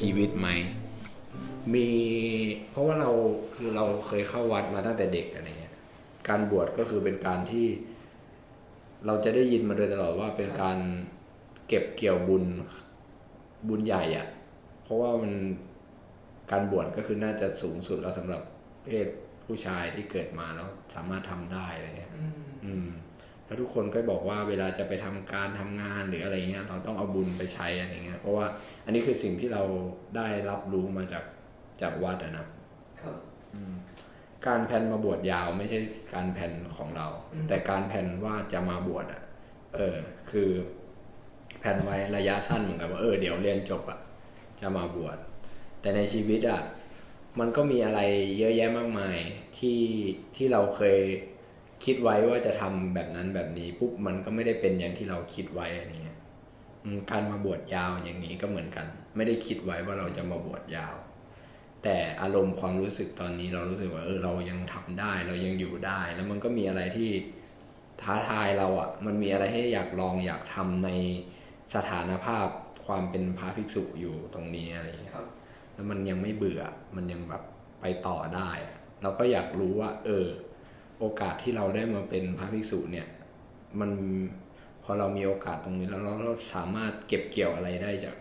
ชีวิตไหม มีเพราะว่าเราคือเราเคยเข้าวัดมาตั้งแต่เด็กอะไรเงี้ยการบวชก็คือเป็นการที่ เราจะได้ยินมาโดยตลอดว่าเป็นการเก็บเกี่ยวบุญบุญใหญ่อะเพราะว่ามันการบวชก็คือน่าจะสูงสุดแล้วสำหรับเพศผู้ชายที่เกิดมาแล้วสามารถทำได้อะไรเงี้ยอืมอืม แล้วทุกคนก็บอกว่าเวลาจะไปทำการทำงานหรืออะไรเงี้ยเราต้องเอาบุญไปใช้อะไรเงี้ยเพราะว่าอันนี้คือสิ่งที่เราได้รับรู้มาจากจากวัดอะนะครับการแผนมาบวชยาวไม่ใช่การแผนของเราอืมแต่การแผนว่าจะมาบวชอะเออ คือแผนไว้ระยะสั้นเหมือนกับว่าเออเดี๋ยวเรียนจบอะจะมาบวชแต่ในชีวิตอะมันก็มีอะไรเยอะแยะมากมายที่ที่เราเคย คิดไว้ว่าจะทำแบบนั้นแบบนี้ปุ๊บมันก็ไม่ได้เป็นอย่างที่เราคิดไว้อะไรเงี้ยอืมการมาบวชยาวอย่างนี้ก็เหมือนกัน ไม่ได้คิดไว้ว่าเราจะมาบวชยาว แต่อารมณ์ความรู้สึกตอนนี้เรารู้สึกว่าเออเรายังทำได้เรายังอยู่ได้ แล้วมันก็มีอะไรที่ท้าทายเราอะ่ะ มันมีอะไรให้อยากลองอยากทำในสถานภาพความเป็นพระภิกษุอยู่ตรงนี้อะไรอย่างเงี้ยครับแล้วมันยังไม่เบื่อมันยังแบบไปต่อได้อะเราก็อยากรู้ว่า เออ โอกาสที่เราได้มาเป็นพระภิกษุเนี่ยมันพอเรามีโอกาสตรงนี้แล้วเราสามารถเก็บเกี่ยวอะไรได้จาก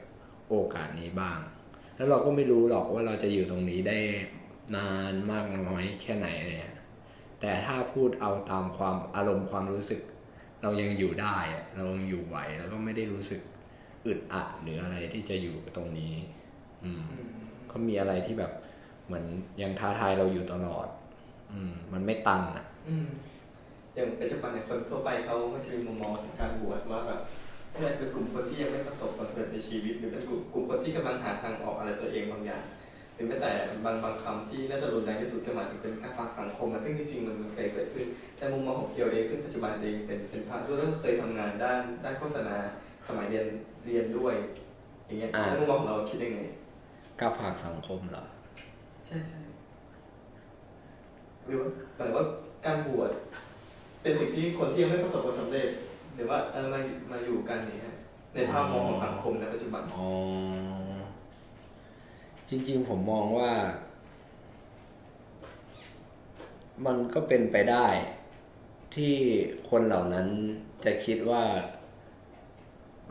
โอกาสนี้บ้าง แล้วเราก็ไม่รู้หรอกว่าเราจะอยู่ตรงนี้ได้นานมากน้อยแค่ไหนเนี่ยแต่ถ้าพูดเอาตามความอารมณ์ความรู้สึก เรายังอยู่ได้เรายังอยู่ไหวแล้วก็ไม่ได้รู้สึกอึดอัดหรืออะไรที่จะอยู่ตรงนี้ อืมก็มีอะไรที่แบบเหมือนยังท้าทายเราอยู่ตลอด อืม มันไม่ตันอะ อืมอย่างปัจจุบันเนี่ยคนทั่วไปเขาก็จะมีมุมมองของการบวชว่าแบบเนี่ยเป็นกลุ่มคนที่ยังไม่ประสบความสำเร็จในชีวิต หรือเป็นกลุ่มกลุ่มคนที่กำลังหาทางออกอะไรตัวเองบางอย่างหรือแม้แต่บางบางคำที่น่าจะรุนแรงที่สุดก็หมายถึงเป็นการฝากสังคมนะซึ่งจริงๆมันมันเคยเกิดขึ้นแต่มุมมองของเกียวเองซึ่งปัจจุบันเองเป็นเป็นพระด้วยแล้วก็เคยทำงานด้านด้านโฆษณาสมัยเรียนเรียนด้วย อย่างเงี้ยอ่า แล้วมุมมองของเราคิดยังไงกล้าฝากสังคมเหรอ ใช่ใช่ หรือว่าหมายว่าการบวชเป็นสิ่งที่คนที่ยังไม่ประสบความสำเร็จ หรือว่าเออมามาอยู่กันอย่างเงี้ในภาพมองของสังคมในปัจจุบันอ๋อจริง ๆ ผมมองว่า มันก็เป็นไปได้ ที่คนเหล่านั้นจะคิดว่า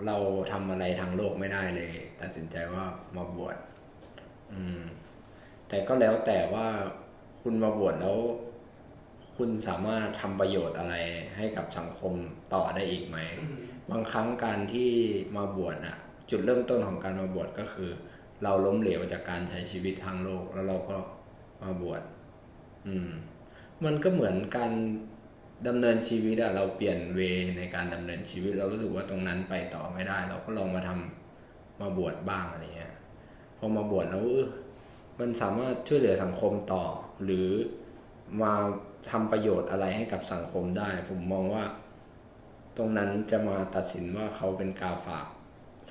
เราทำอะไรทางโลกไม่ได้เลย ตัดสินใจว่ามาบวชอืม แต่ก็แล้วแต่ว่า คุณมาบวชแล้ว คุณสามารถทำประโยชน์อะไรให้กับสังคมต่อได้อีกไหม บางครั้งการที่มาบวชน่ะจุดเริ่มต้นของการมาบวชก็คือ เราล้มเหลวจากการใช้ชีวิตทางโลก แล้วเราก็มาบวชอืม มันก็เหมือนการดำเนินชีวิตอะเราเปลี่ยนเวในการดำเนินชีวิต เรารู้สึกว่าตรงนั้นไปต่อไม่ได้ เราก็ลองมาทำมาบวชบ้างอะไรเงี้ยพอมาบวชแล้วเออมันสามารถช่วยเหลือสังคมต่อ หรือมาทำประโยชน์อะไรให้กับสังคมได้ ผมมองว่า ตรงนั้นจะมาตัดสินว่าเขาเป็นกาฝาก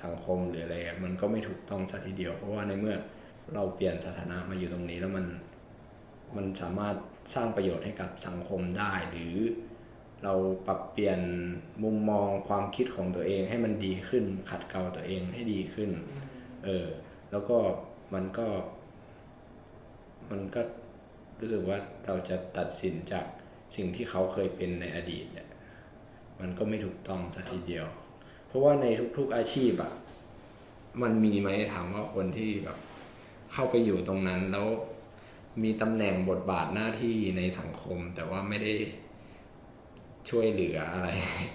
สังคมหรืออะไรมันก็ไม่ถูกต้องสัทีเดียว เพราะว่าในเมื่อเราเปลี่ยนสถานะมาอยู่ตรงนี้แล้วมันมันสามารถสร้างประโยชน์ให้กับสังคมได้ หรือเราปรับเปลี่ยนมุมมองความคิดของตัวเองให้มันดีขึ้น ขัดเกลาตัวเองให้ดีขึ้น เออ แล้วก็มันก็ มันก็ รู้สึกว่าเราจะตัดสินจากสิ่งที่เขาเคยเป็นในอดีตเนี่ยมันก็ไม่ถูกต้องสักทีเดียว เพราะว่าในทุกๆอาชีพอะมันมีไหมถามว่าคนที่แบบเข้าไปอยู่ตรงนั้นแล้วมีตำแหน่งบทบาทหน้าที่ในสังคม แต่ว่าไม่ได้ช่วยเหลืออะไร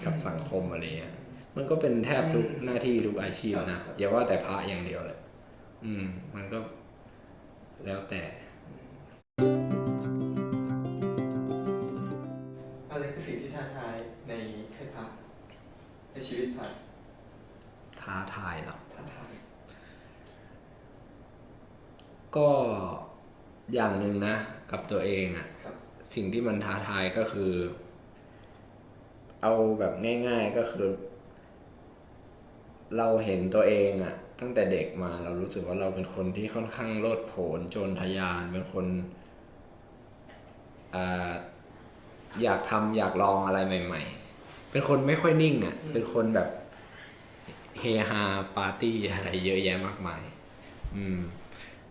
กับสังคมอะไรเงี้ยมันก็เป็นแทบทุกหน้าที่ทุกอาชีพนะอย่าว่าแต่พระอย่างเดียวเลย อืม มันก็แล้วแต่ ในชีวิตพระท้าทายเหรอท้าทายก็อย่างหนึ่งนะ กับตัวเองอะครับ สิ่งที่มันท้าทายก็คือ เอาแบบง่าย ๆก็คือ เราเห็นตัวเองอะตั้งแต่เด็กมาเรารู้สึกว่าเราเป็นคนที่ค่อนข้างโลดโผนโจรทะยานเป็นคนอ่าอยากทำอยากลองอะไรใหม่ ๆ เป็นคนไม่ค่อยนิ่งอะ เป็นคนแบบเฮฮาปาร์ตี้อะไรเยอะแยะมากมาย อืม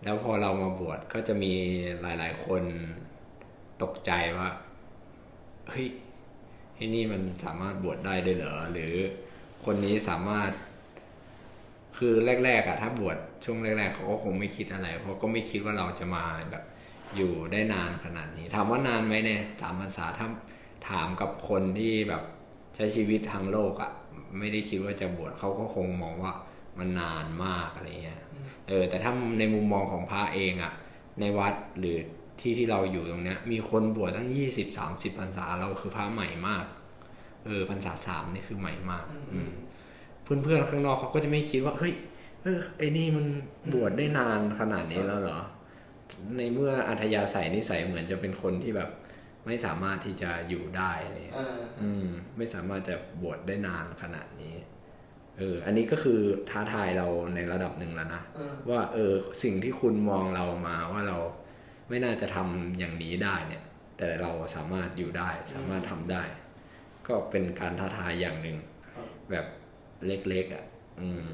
แล้วพอเรามาบวชก็จะมีหลาย ๆ คนตกใจว่า เฮ้ยที่นี่มันสามารถบวชได้ด้วยเหรอ หรือคนนี้สามารถ คือแรก ๆอะถ้าบวชช่วงแรก ๆ เขาก็คงไม่คิดอะไร เพราะก็ไม่คิดว่าเราจะมาแบบ อยู่ได้นานขนาดนี้ ถามว่านานไหมในสามพรรษาถ้าถามกับคนที่แบบ ช้ชีวิตทางโลกอะไม่ได้คิดว่าจะบวชเขาก็คงมองว่ามันนานมากอะไรเงี้ยเออแต่ถ้าในมุมมองของพระเองอะในวัดหรือที่ที่เราอยู่ตรงเนี้ย มีคนบวชตั้งยี่สิบสามสิบพรรษาเราคือพระใหม่มากเออพรรษาสามนี่คือใหม่มาก อืมเพื่อนๆข้างนอกเขาก็จะไม่คิดว่าเฮ้ยเออไอ้นี่มันบวชได้นานขนาดนี้แล้วเหรอ ในเมื่ออัธยาศัยนิสัยเหมือนจะเป็นคนที่แบบ ไม่สามารถที่จะอยู่ได้อะไรเลยเอออืม ไม่สามารถจะบวชได้นานขนาดนี้ เออ อันนี้ก็คือท้าทายเราในระดับหนึ่งแล้วนะเออว่า เออ สิ่งที่คุณมองเรามาว่าเราไม่น่าจะทำอย่างนี้ได้เนี่ย แต่เราสามารถอยู่ได้ สามารถทำได้ ก็เป็นการท้าทายอย่างหนึ่งครับแบบเล็กๆอะ อืม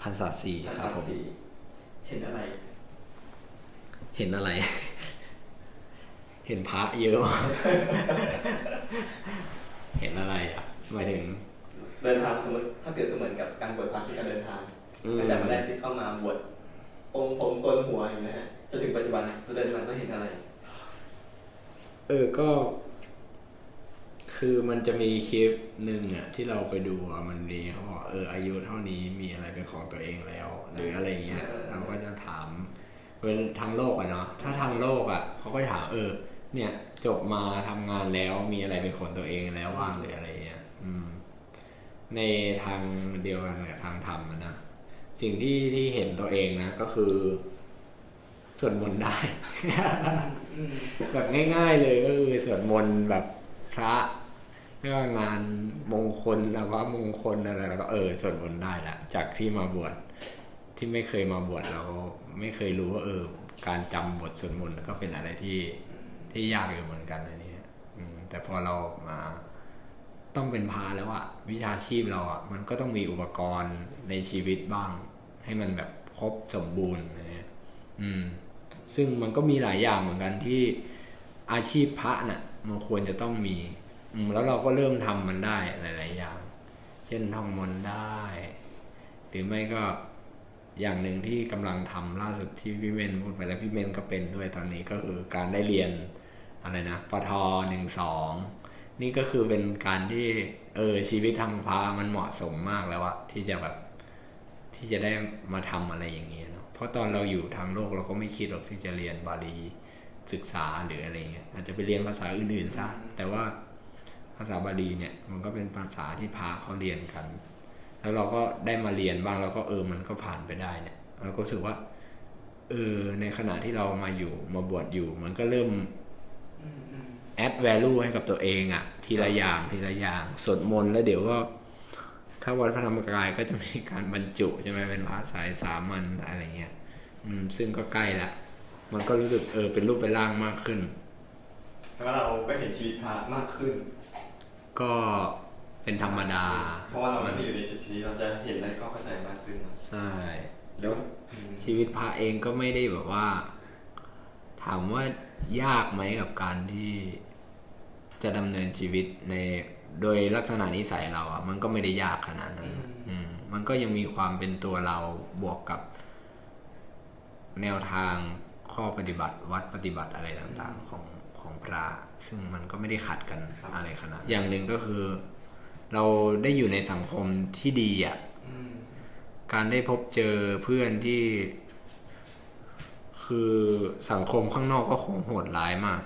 พระพันศาสี่พรรครัษาบผมสี่เห็นอะไร เห็นอะไร เห็นพระเยอะมากเห็นอะไรอะหมายถึง เดินทางสมมติถ้าเกิดเสมือนกับการบวชพระที่การเดินทางอืม ตั้งแต่วันแรกที่เข้ามาบวชองค์ผมโกนหัวอย่างนี้ยฮะจนถึงปัจจุบันเราเดินทางก็เห็นอะไร เออ ก็ คือมันจะมีคลิปหนึ่งอะที่เราไปดูอะมันมีเขาบอกเอออายุเท่านี้มีอะไรเป็นของตัวเองแล้ว หรืออะไรเงี้ยเออเออเราก็จะถามเป็นทางโลกอะเนาะถ้าทางโลกอะเขาก็ถามเออ เนี่ยจบมาทำงานแล้วมีอะไรเป็นของตัวเองแล้วว่างหรืออะไรเงี้ยอืม ในทางเดียวกันกับทางธรรมอะนะสิ่งที่ที่เห็นตัวเองนะก็คือสวดมนต์ได้อืมแบบง่าย ๆ เลยก็คือสวดมนต์แบบพระ ไม่ว่างานมงคลหรือว่ามงคลอะไรแล้วก็เออสวดมนต์ได้ละจากที่มาบวชที่ไม่เคยมาบวชเราไม่เคยรู้ว่าเออ การจำบทสวดมนต์ก็เป็นอะไรที่ที่ยากอยู่เหมือนกันอันนี้แต่พอเรามาต้องเป็นพระแล้วอะวิชาชีพเราอะมันก็ต้องมีอุปกรณ์ในชีวิตบ้าง ให้มันแบบครบสมบูรณ์อะเงี้ยอืม ซึ่งมันก็มีหลายอย่างเหมือนกันที่อาชีพพระน่ะมันควรจะต้องมี อืมแล้วเราก็เริ่มทำมันได้หลาย ๆ อย่าง เช่นท่องมนต์ได้ หรือไม่ก็อย่างหนึ่งที่กำลังทำล่าสุดที่พี่เมนพูดไปแล้วพี่เมนก็เป็นด้วยตอนนี้ก็คือการได้เรียนอะไรนะปทหนึ่งสองนี่ก็คือเป็นการที่เออชีวิตทางพระมันเหมาะสมมากแล้วอะที่จะแบบที่จะได้มาทำอะไรอย่างเงี้ยเนาะเพราะตอนเราอยู่ทางโลกเราก็ไม่คิดหรอกที่จะเรียนบาลีศึกษาหรืออะไรเงี้ยอาจจะไปเรียนภาษาอื่นๆซะแต่ว่าาษาบาลีเนี่ยมันก็เป็นภาษาที่พาเขาเรียนกัน แล้วเราก็ได้มาเรียนบ้างแล้วก็เออมันก็ผ่านไปได้เนี่ยเราก็รู้สึกว่าเออในขณะที่เรามาอยู่มาบวชอยู่ มันก็เริ่มแอด value ให้กับตัวเองอะทีละอย่างทีละอย่างสวดมนต์แล้วเดี๋ยวก็ถ้าวัดพระธรรมกายก็จะมีการบรรจุใช่ไหมเป็นพระสายสามัญอะไรเงี้ย อืม ซึ่งก็ใกล้ละมันก็รู้สึกเออเป็นรูปเป็นร่างมากขึ้นแต่ว่าเราก็เห็นชีวิตพระมากขึ้น ก็เป็นธรรมดา เพราะว่าเราไม่ได้อยู่ในจุดนี้เราจะเห็นและก็เข้าใจมากขึ้นนะใช่ แล้วอืมชีวิตพระเองก็ไม่ได้แบบว่า ถามว่ายากไหมกับการที่จะดำเนินชีวิตในโดยลักษณะนิสัยเราอะมันก็ไม่ได้ยากขนาดนั้นอืมมันก็ยังมีความเป็นตัวเราบวกกับ แนวทางข้อปฏิบัติวัดปฏิบัติอะไรต่างๆ ของของ พระ ซึ่งมันก็ไม่ได้ขัดกันอะไรขนาดอย่างหนึ่งก็คือ เราได้อยู่ในสังคมที่ดีอะอืมการได้พบเจอเพื่อนที่ คือสังคมข้างนอกก็คงโหดร้ายมาก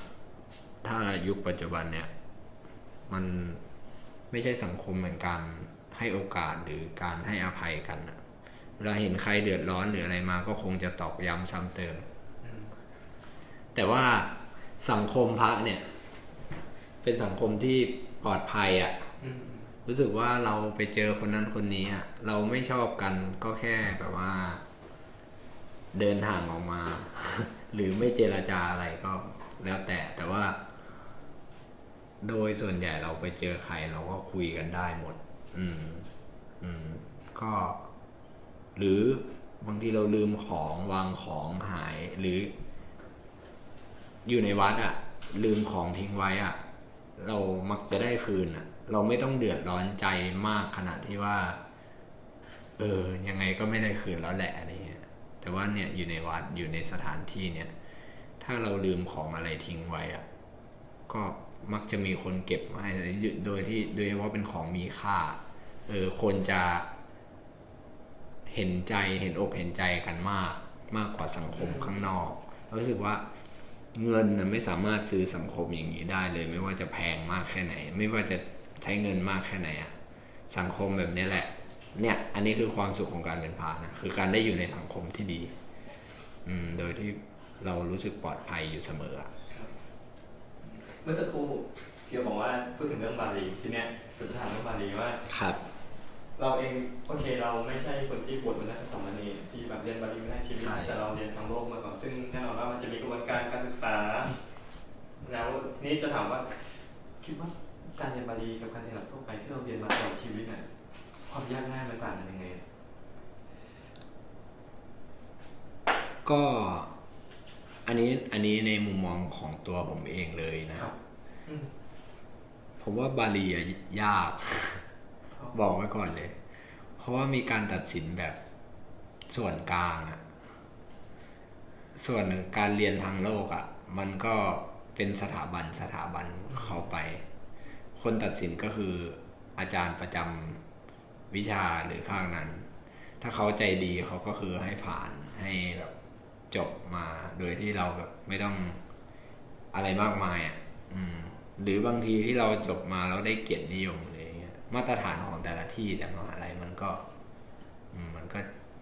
ถ้ายุคปัจจุบันเนี่ย มันไม่ใช่สังคมเหมือนการให้โอกาสหรือการให้อภัยกันอะเวลาเห็นใครเดือดร้อนหรืออะไรมาก็คงจะตอกย้ำซ้ำเติมแต่ว่า สังคมพระเนี่ย เป็นสังคมที่ปลอดภัยอะอืมรู้สึกว่าเราไปเจอคนนั้นคนนี้อะเราไม่ชอบกันก็แค่แบบว่า เดินห่างออกมา หรือไม่เจราจาอะไรก็แล้วแต่แต่ว่า โดยส่วนใหญ่เราไปเจอใครเราก็คุยกันได้หมด อืม อืม ก็ หรือบางทีเราลืมของวางของหาย หรือ อยู่ในวัดอะลืมของทิ้งไว้อะเรามักจะได้คืนอะเราไม่ต้องเดือดร้อนใจมากขนาดที่ว่า เออ ยังไงก็ไม่ได้คืนแล้วแหละอะไรเงี้ย แต่ว่าเนี่ยอยู่ในวัดอยู่ในสถานที่เนี่ย ถ้าเราลืมของอะไรทิ้งไว้อะก็มักจะมีคนเก็บมาให้โดยที่โดยเฉพาะเป็นของมีค่า เออคนจะเห็นใจเห็นอกเห็นใจกันมาก มากกว่าสังคมข้างนอกเรารู้สึกว่า เงินนะไม่สามารถซื้อสังคมอย่างนี้ได้เลย ไม่ว่าจะแพงมากแค่ไหน ไม่ว่าจะใช้เงินมากแค่ไหนอะสังคมแบบนี้แหละ เนี่ยอันนี้คือความสุขของการเป็นพระนะคือการได้อยู่ในสังคมที่ดี อืม โดยที่เรารู้สึกปลอดภัยอยู่เสมออะเมื่อสักครู่ที่บอกว่าพูดถึงเรื่องบาลีทีเนี้ยผมจะถามเรื่องบาลีว่าครับ เราเองโอเคเราไม่ใช่คนที่บวชเป็นนักสามเณรที่แบบเรียนบาลีไม่ได้ชีวิตใช่ แต่เราเรียนทางโลกมาก่อนซึ่งแน่นอนว่ามันจะมีกระบวนการการศึกษา แล้วทีนี้จะถามว่า คิดว่าการเรียนบาลีกับการเรียนหลักทั่วไปที่เราเรียนมาตลอดชีวิตน่ะความยากง่ายมันต่างกันยังไงก็อันนี้อันนี้ในมุมมองของตัวผมเองเลยนะครับอืมผมว่าบาลีอะยาก บอกไว้ก่อนเลย เพราะว่ามีการตัดสินแบบส่วนกลางอะส่วนการเรียนทางโลกอะมันก็เป็นสถาบันสถาบันเขาไป คนตัดสินก็คืออาจารย์ประจำวิชาหรือข้างนั้น ถ้าเขาใจดีเขาก็คือให้ผ่านให้แบบจบมาโดยที่เราแบบไม่ต้องอะไรมากมายอะ อืม หรือบางทีที่เราจบมาแล้วได้เกียรตินิยม มาตรฐานของแต่ละที่แต่มหาลัยมันก็อืมมันก็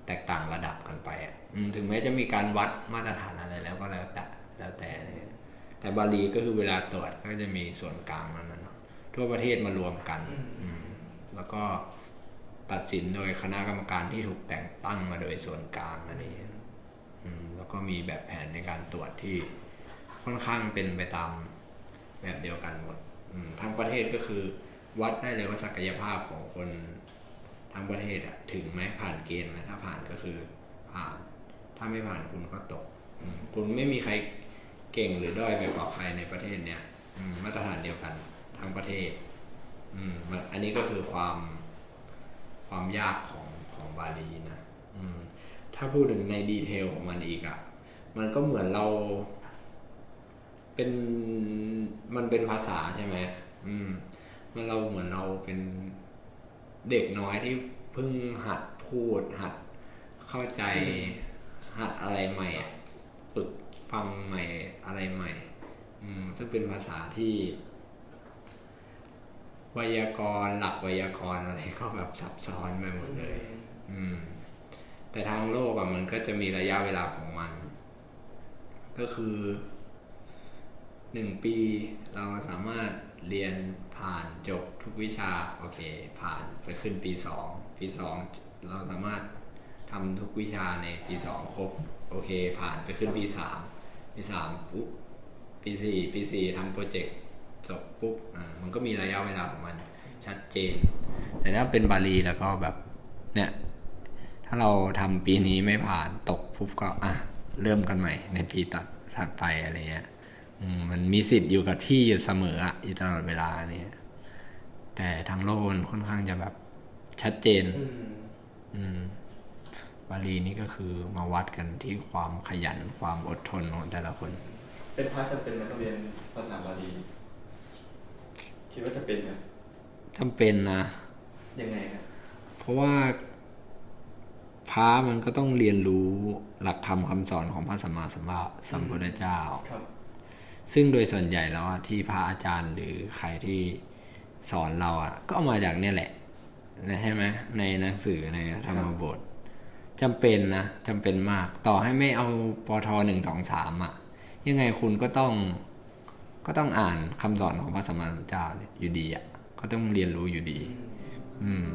แตกต่างระดับกันไปอะอืมถึงแม้จะมีการวัดมาตรฐานอะไรแล้วก็แล้วแต่แล้วแต่เนี่ยแต่บาลีก็คือเวลาตรวจก็จะมีส่วนกลางมันนะเนาะทั่วประเทศมารวมกันอืมอืมแล้วก็ตัดสินโดยคณะกรรมการที่ถูกแต่งตั้งมาโดยส่วนกลางอะไรอย่างเงี้ยอืมแล้วก็มีแบบแผนในการตรวจที่ค่อนข้างเป็นไปตามแบบเดียวกันหมดอืมทั้งประเทศก็คือ วัดได้เลยว่าศักยภาพของคนทั้งประเทศอะถึงไหมผ่านเกณฑ์ไหมถ้าผ่านก็คือผ่าน ถ้าไม่ผ่านคุณก็ตก คุณไม่มีใครเก่งหรือด้อยไปกว่าใครในประเทศเนี้ยมาตรฐานเดียวกันทั้งประเทศอืมมันอันนี้ก็คือความความยากของของบาลีนะอืมถ้าพูดถึงในดีเทลของมันอีกอะ่ะมันก็เหมือนเรา เป็นมันเป็นภาษาใช่ไหมอืม มันเราเหมือนเราเป็นเด็กน้อยที่เพิ่งหัดพูดหัดเข้าใจหัดอะไรใหม่อะฝึกฟังใหม่อะไรใหม่ อืมซึ่งเป็นภาษาที่ไวยากรณ์หลักไวยากรณ์อะไรก็แบบซับซ้อนไปหมดเลย อืม แต่ทางโลกอะมันก็จะมีระยะเวลาของมัน ก็คือหนึ่งปีเราสามารถ เรียนผ่านจบทุกวิชา โอเค ผ่านไปขึ้นปีสองปีสองเราสามารถทำทุกวิชาในปีสองครบ โอเค ผ่านไปขึ้นปีสามปีสามปุ๊บปีสี่ปีสี่ทำโปรเจกต์จบปุ๊บอ่ามันก็มีระยะเวลาของมันชัดเจน แต่ถ้าเป็นบาลีแล้วก็แบบเนี่ย ถ้าเราทำปีนี้ไม่ผ่านตกปุ๊บก็อะเริ่มกันใหม่ในปีตัดถัดไปอะไรเงี้ย มมันมีสิทธิ์อยู่กับที่อยู่เสมออะอยู่ตลอดเวลาเนี่ยแต่ทางโลกมันค่อนข้างจะแบบชัดเจน อืมอืมบาลีนี่ก็คือมาวัดกันที่ความขยันความอดทนของแต่ละคน เป็นพระจำเป็นไหมต้องเรียนภาษาบาลีคิดว่าจะเป็นไหมจำเป็นนะยังไงครับเพราะว่าพระมันก็ต้องเรียนรู้หลักธรรมคำสอนของพระสัมมาสัมพุทธสัมพุทธเจ้าครับ ซึ่งโดยส่วนใหญ่แล้วที่พระอาจารย์หรือใครที่สอนเราอะ ก็เอามาจากเนี่ยแหละนะใช่ไหมในหนังสือในธรรมบทจำเป็นนะจำเป็นมาก ต่อให้ไม่เอาปทหนึ่งสองสามอะ ยังไงคุณก็ต้อง ก็ต้องอ่านคำสอนของพระสัมมาสัมพุทธเจ้าอยู่ดีอะ ก็ต้องเรียนรู้อยู่ดี อืม